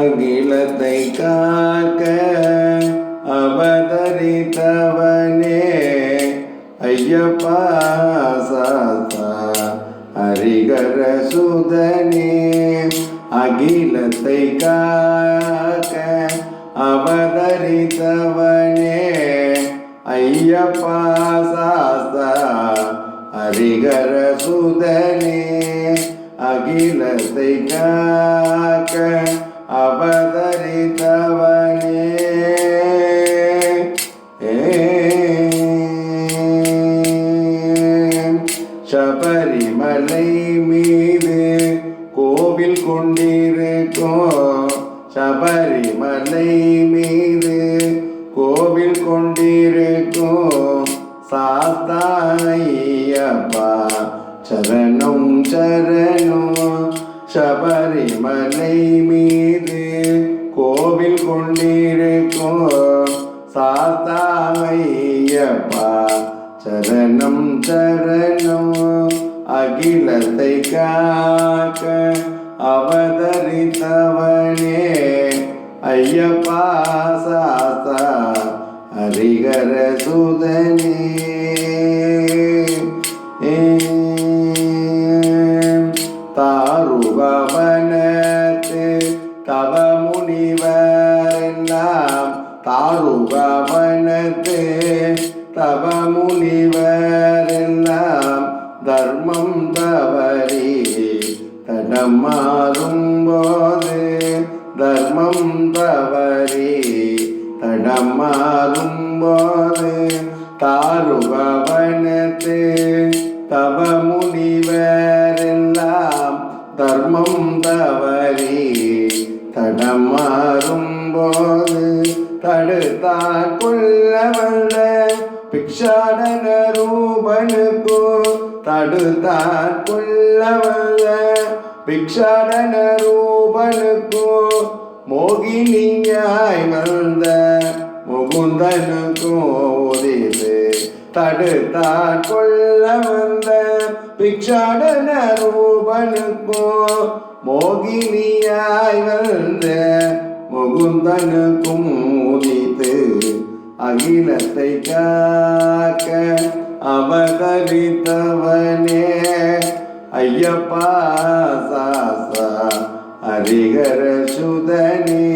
அகிலத்தை காக்க அவதரித்தவனே. ஐயப்பா சாஸ்தா ஹரிகர சுதனே. அகிலத்தை காக்க அவதரித்தவனே. ஐயப்பா சாஸ்தா ஹரிகர சுதனே. அகிலத்தை காக்க அவதரித்தவனே. சபரிமலை மீது கோவில் கொண்டிருக்கும். சபரிமலை மீது கோவில் கொண்டிருக்கும். சாத்தாயப்பா சரணம் சரணம். சபரிமலை மீது கொண்டிருக்கும். சாத்தாமையப்பா சரணம் சரணம். அகிலத்தை காக்க அவதரித்தவனே. ஐயப்பா சாத்தா ஹரிகர சுதனே. தாருபவனத்து தவ தவ முனிவரெல்லாம் தர்மம் தவறி தடம் மாறும் போது தர்மம் தவறி தடம் மாறும் போது தாருபவனத்து தவ முனிவரெல்லாம் தர்மம் தவறி தடம் மாறும் போது தடுத்தார் கொள்ள வல்ல பிக்ஷாடன ரூபனுக்கு தடுத்தான் கொள்ள வல்ல பிக்ஷாடன ரூபனுக்கு மோகினியாய் வந்த முகுந்தனுக்கும் உதிது தடுத்தான் கொள்ள வந்த பிக்ஷாடன ரூபனுக்கும் மோகினியாய் வந்த முகுந்தனுக்கும் உதித்து அகிலத்தை காக்க அவதரித்தவனே. ஐயப்பா சாசா ஹரிகர சுதனே.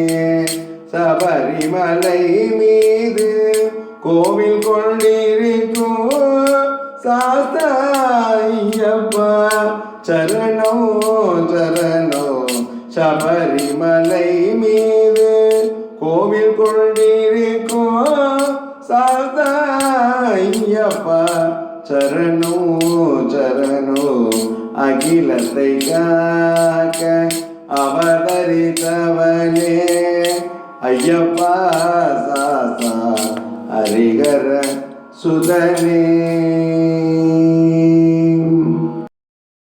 சபரிமலை மீது கோவில் கொண்டிருக்கும் சாஸ்தா ஐயப்பா. சரணோ சரணோ சபரிமலை மீது கோவில் கொண்டு ஐயப்பா சரணோ சரணோ அகிலத்தை காக்க அவதரித்தவனே. ஐயப்பா சாசா ஹரிகர சுதனே.